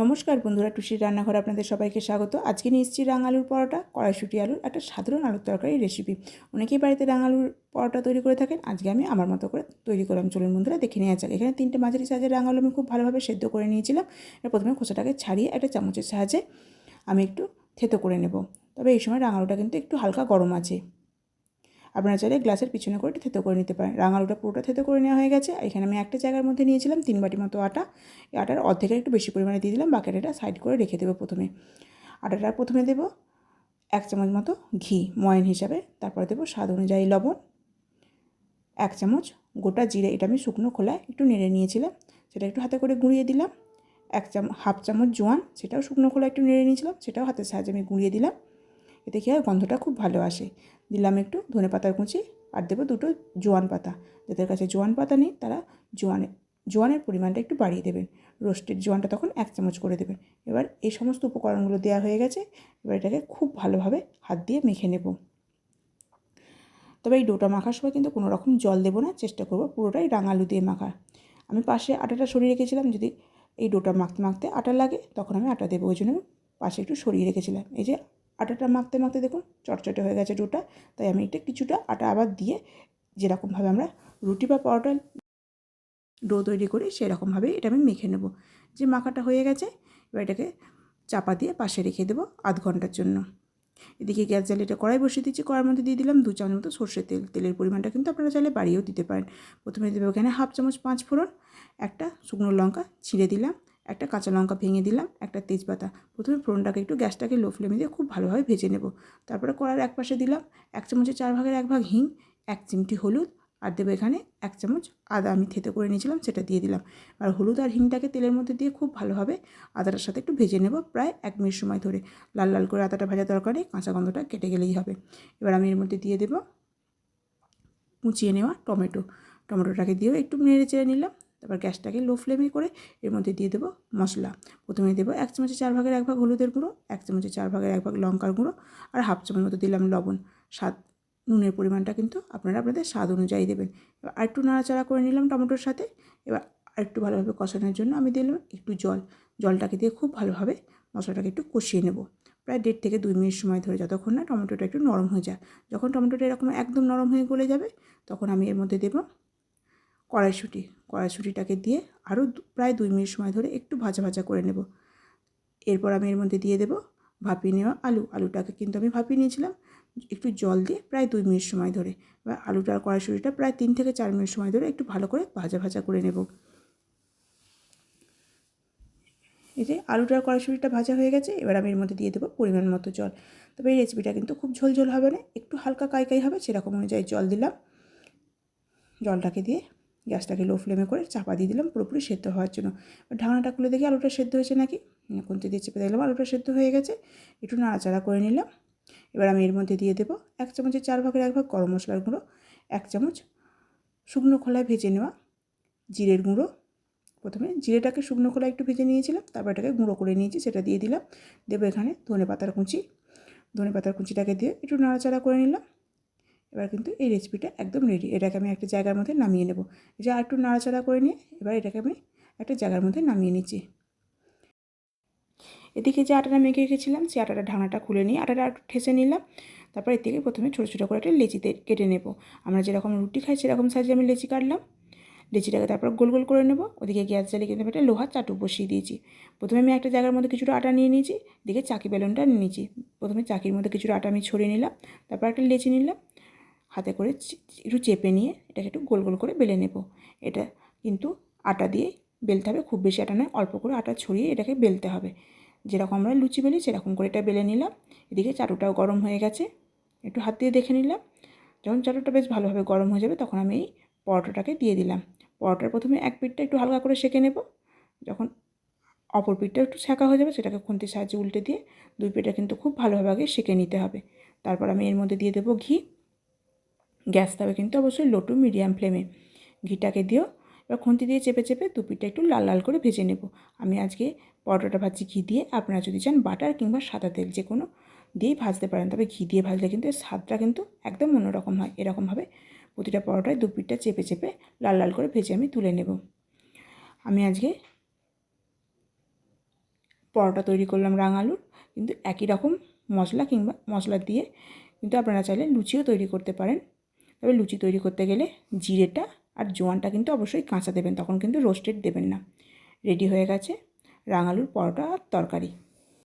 নমস্কার বন্ধুরা টুসির রান্নাঘর আপনাদের সবাইকে স্বাগত। আজকে নিয়ে এসেছি রাঙালুর পরোটা, কড়াইশুটি আলুর একটা সাধারণ আলুর তরকারি রেসিপি অনেকেই বাড়িতে রাঙালুর পরোটা তৈরি করে থাকেন, আজকে আমি আমার মতো করে তৈরি করলাম। চলুন বন্ধুরা, দেখে নেওয়া যাক। এখানে তিনটে মাঝারি সাইজের রাঙালু আমি খুব ভালোভাবে সেদ্ধ করে নিয়েছিলাম। এর প্রথমে খোসাটাকে ছাড়িয়ে একটা চামচের সাহায্যে আমি একটু থেতো করে নেব। তবে এই সময় রাঙালুটা কিন্তু একটু হালকা গরম আছে। আপনারা চাইলে গ্লাসের পিছনে করে থেতো করে নিতে পারেন। রাঙালুটা পুরোটা থেতো করে নেওয়া হয়ে গেছে। এখানে আমি একটা জায়গার মধ্যে নিয়েছিলাম তিন বাটি মতো আটা। এই আটার অর্ধেকের একটু বেশি পরিমাণে দিয়ে দিলাম বাকি আটাটা সাইড করে রেখে দেবো প্রথমে। আটাটা প্রথমে দেবো এক চামচ মতো ঘি, ময়ন হিসাবে। তারপরে দেবো স্বাদ অনুযায়ী লবণ। এক চামচ গোটা জিরে, এটা আমি শুকনো খোলায় একটু নেড়ে নিয়েছিলাম, সেটা একটু হাতে করে গুঁড়িয়ে দিলাম। এক চামচ হাফ চামচ জোয়ান, সেটাও শুকনো খোলা একটু নেড়ে নিয়েছিলাম, সেটাও হাতের সাহায্যে আমি গুঁড়িয়ে দিলাম। এতে কী হয়? গন্ধটা খুব ভালো আসে। দিলাম একটু ধনে পাতার কুচি আর দেবো দুটো জোয়ান পাতা। যাদের কাছে জোয়ান পাতা নেই, তারা জোয়ানে, জোয়ানের পরিমাণটা একটু বাড়িয়ে দেবেন। রোস্টেড জোয়ানটা তখন এক চামচ করে দেবেন। এবার এই সমস্ত উপকরণগুলো দেওয়া হয়ে গেছে। এবার এটাকে খুব ভালোভাবে হাত দিয়ে মেখে নেব। তবে এই ডোটা মাখার সময় কিন্তু কোনো রকম জল দেবো না, চেষ্টা করব পুরোটাই রাঙালু দিয়ে মাখা। আমি পাশে আটাটা সরিয়ে রেখেছিলাম, যদি এই ডোটা মাখতে মাখতে আটা লাগে, তখন আমি আটা দেবো। ওই জন্য পাশে একটু সরিয়ে রেখেছিলাম। এই যে আটাটা মাখতে মাখতে দেখুন চটচটে হয়ে গেছে ডোটা, তাই আমি এটা কিছুটা আটা আবার দিয়ে যেরকমভাবে আমরা রুটি বা পরোটা ডো তৈরি করি সেরকমভাবে এটা আমি মেখে নেব। যে মাখাটা হয়ে গেছে, এবার এটাকে চাপা দিয়ে পাশে রেখে দেবো আধ ঘণ্টার জন্য। এদিকে গ্যাস জ্বালিয়ে এটা কড়াই বসিয়ে দিচ্ছি, কড়াইয়ের মধ্যে দিয়ে দিলাম দু চামচ মতো সর্ষের তেল। তেলের পরিমাণটা কিন্তু আপনারা চাইলে বাড়িয়েও দিতে পারেন। প্রথমে দেবো এখানে হাফ চামচ পাঁচ ফোড়ন, একটা শুকনো লঙ্কা ছিঁড়ে দিলাম। একটা কাঁচা লঙ্কা ভেঙে দিলাম, একটা তেজপাতা। প্রথমে ফোড়নটাকে একটু গ্যাসটাকে লো ফ্লেমে দিয়ে খুব ভালোভাবে ভেজে নেব। তারপরে কড়ার এক পাশে দিলাম এক চামচের চার ভাগের এক ভাগ হিং, এক চিমটি হলুদ, আর দেবো এখানে এক চামচ আদা। আমি থেতে করে নিয়েছিলাম, সেটা দিয়ে দিলাম। আর হলুদ আর হিংটাকে তেলের মধ্যে দিয়ে খুব ভালোভাবে আদাটার সাথে একটু ভেজে নেব প্রায় এক মিনিট সময় ধরে। লাল লাল করে আদাটা ভাজা দরকার কাঁচা গন্ধটা কেটে গেলেই হবে। এবার আমি এর মধ্যে দিয়ে দেবো কুচিয়ে নেওয়া টমেটো। টমেটোটাকে দিয়েও একটু নেড়ে চেড়ে নিলাম। তারপর গ্যাসটাকে লো ফ্লেমে করে এর মধ্যে দিয়ে দেবো মশলা। প্রথমে দেবো এক চামচের চার ভাগের এক ভাগ হলুদের গুঁড়ো, এক চামচের চার ভাগের এক ভাগ লঙ্কার গুঁড়ো আর হাফ চামচ মতো দিলাম লবণ। স্বাদ, নুনের পরিমাণটা কিন্তু আপনারা আপনাদের স্বাদ অনুযায়ী দেবেন। এবার আরেকটু নাড়াচাড়া করে নিলাম টমেটোর সাথে। এবার আরেকটু ভালোভাবে কষানোর জন্য আমি দিলাম একটু জল। জলটাকে দিয়ে খুব ভালোভাবে মশলাটাকে একটু কষিয়ে নেব। প্রায় দেড় থেকে দুই মিনিট সময় ধরে যতক্ষণ না টমেটোটা একটু নরম হয়ে যায়। যখন টমেটোটা এরকম একদম নরম হয়ে গলে যাবে, তখন আমি এর মধ্যে দেবো কড়াইশুঁটি, কড়াইশুঁটিটাকে দিয়ে আরও প্রায় দুই মিনিট সময় ধরে একটু ভাজা ভাজা করে নেব। এরপর আমি এর মধ্যে দিয়ে দেবো ভাপিয়ে নেওয়া আলু। আলুটাকে কিন্তু আমি ভাপিয়ে নিয়েছিলাম, একটু জল দিয়ে প্রায় দুই মিনিট সময় ধরে। এবার আলুটা আর কড়াইশুঁটিটা প্রায় তিন থেকে চার মিনিট সময় ধরে একটু ভালো করে ভাজা ভাজা করে নেব। এই যে আলুটার কড়াইশুঁটিটা ভাজা হয়ে গেছে, এবার আমি এর মধ্যে দিয়ে দেবো পরিমাণ মতো জল। তবে এই রেসিপিটা কিন্তু খুব ঝোল ঝোল হবে না, একটু হালকা কাইকাই হবে সেরকম অনুযায়ী জল দিলাম। জলটাকে দিয়ে গ্যাসটাকে লো ফ্লেমে করে চাপা দিয়ে দিলাম পুরোপুরি সেদ্ধ হওয়ার জন্য। ঢাকনাটা খুলে দেখি আলুটা সেদ্ধ হয়েছে নাকি? খুন্তি দিয়ে চেপে দেখলাম আলুটা সেদ্ধ হয়ে গেছে। একটু নাড়াচাড়া করে নিলাম। এবার আমি এর মধ্যে দিয়ে দেবো এক চামচের চার ভাগের এক ভাগ গরম মশলার গুঁড়ো, এক চামচ শুকনো খোলায় ভেজে নেওয়া জিরের গুঁড়ো। প্রথমে জিরেটাকে শুকনো খোলায় একটু ভেজে নিয়েছিলাম, তারপর এটাকে গুঁড়ো করে নিয়েছি, সেটা দিয়ে দিলাম। দেবো এখানে ধনে পাতার কুচি। ধনে পাতার কুচিটাকে দিয়ে একটু নাড়াচাড়া করে নিলাম। এবার কিন্তু এই রেসিপিটা একদম রেডি এটাকে আমি একটা জায়গার মধ্যে নামিয়ে নেব। যে আর একটু নাড়াচাড়া করে নিয়ে এবার এটাকে আমি একটা জায়গার মধ্যে নামিয়ে নিচ্ছি। এদিকে যে আটাটা মেখে রেখেছিলাম, সেই আটাটা ঢাকনাটা খুলে নিয়ে আটাটা একটু ঠেসে নিলাম। তারপর এর থেকে প্রথমে ছোটো ছোটো করে একটা লেচিতে কেটে নেব। আমরা যেরকম রুটি খাই, সেরকম সাইজে আমি লেচি কাটলাম। লেচিটাকে তারপর গোল গোল করে নেব। ওদিকে গ্যাস জ্বালিয়ে কিন্তু একটা লোহার চাটু বসিয়ে দিয়েছি। প্রথমে আমি একটা জায়গার মধ্যে কিছুটা আটা নিয়ে নিয়েছি দিকে চাকি বেলুনটা নিয়ে নিয়েছি। প্রথমে চাকির মধ্যে কিছুটা আটা আমি ছড়িয়ে নিলাম, তারপর একটা লেচি নিলাম। হাতে করে একটু চেপে নিয়ে এটাকে একটু গোল গোল করে বেলে নেব। এটা কিন্তু আটা দিয়ে বেলতে হবে, খুব বেশি আটা নয়, অল্প করে আটা ছড়িয়ে এটাকে বেলতে হবে। যেরকম আমরা লুচি বেলি সেরকম করে এটা বেলে নিলাম। এদিকে চাটুটাও গরম হয়ে গেছে, একটু হাত দিয়ে দেখে নিলাম। যখন চাটুটা বেশ ভালোভাবে গরম হয়ে যাবে তখন আমি এই পরোটাটাকে দিয়ে দিলাম। পরোটার প্রথমে এক পিঠটা একটু হালকা করে সেঁকে নেব। যখন অপর পিঠটা একটু শেখা হয়ে যাবে সেটাকে খুন্তির সাহায্যে উল্টে দিয়ে দুই পিঠটা কিন্তু খুব ভালোভাবে আগে সেঁকে নিতে হবে। তারপর আমি এর মধ্যে দিয়ে দেবো ঘি। গ্যাস দেবে কিন্তু অবশ্যই লো টু মিডিয়াম ফ্লেমে ঘিটাকে দিও। এবার খুন্তি দিয়ে চেপে চেপে দুপিটা একটু লাল লাল করে ভেজে নেব। আমি আজকে পরোটাটা ভাজি ঘি দিয়ে। আপনারা যদি চান বাটার কিংবা সাদা তেল যে কোনো দিয়েই ভাজতে পারেন। তবে ঘি দিয়ে ভাজলে কিন্তু স্বাদটা কিন্তু একদম অন্যরকম হয়। এরকমভাবে প্রতিটা পরোটায় দু পিঠটা চেপে চেপে লাল লাল করে ভেজে আমি তুলে নেব। আমি আজকে পরোটা তৈরি করলাম রাঙালুর। কিন্তু একই রকম মশলা কিংবা মশলা দিয়ে কিন্তু আপনারা চাইলে লুচিও তৈরি করতে পারেন। তবে লুচি তৈরি করতে গেলে জিরেটা আর জোয়ানটা কিন্তু অবশ্যই কাঁচা দেবেন, তখন কিন্তু রোস্টেড দেবেন না। রেডি হয়ে গেছে রাঙালুর পরোটা আর তরকারি।